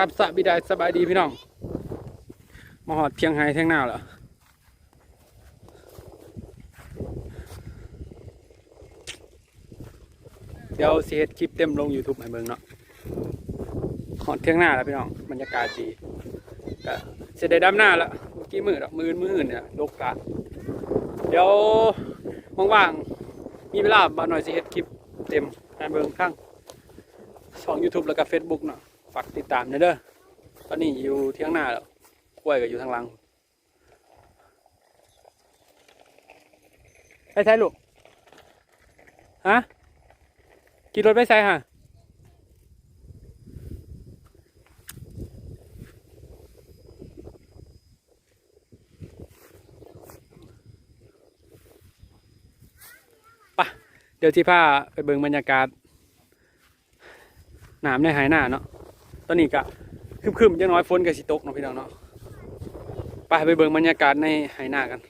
รับสบิดาสบายดีพี่น้องมาหอดเพียงไฮเที่ยงหน้าเหรอเดี๋ยวเฮ็ดคลิปเต็มลง YouTube ให้เบิ่งเนาะหอดเที่ยงหน้าแล้วพี่น้องบรรยากาศดีก็เสร็จได้ดำหน้าแล้วเมื่อกี้มืดดอกมือมืออื่นเนี่ยลกกาเดี๋ยวว่างๆมีเวลามาหน่อยสิเฮ็ดคลิปเต็มให้เบิ่งข้างช่อง YouTube แล้วก็ Facebook เนาะ ฝากติดตามหน่อยเด้อตอนนี้อยู่เที่ยงหน้าแล้วกล้วยก็อยู่ทางหลังไปใช่ลูกฮะขี่รถไปใส่ฮะปะเดี๋ยวที่พาไปเบิ่งบรรยากาศน้ำในหายหน้าเนาะ ตอนนี้ก็คึมๆยังน้อยฝนก็สิตกเนาะพี่น้องเนาะไปไปเบิ่งบรรยากาศในไหหน้ากัน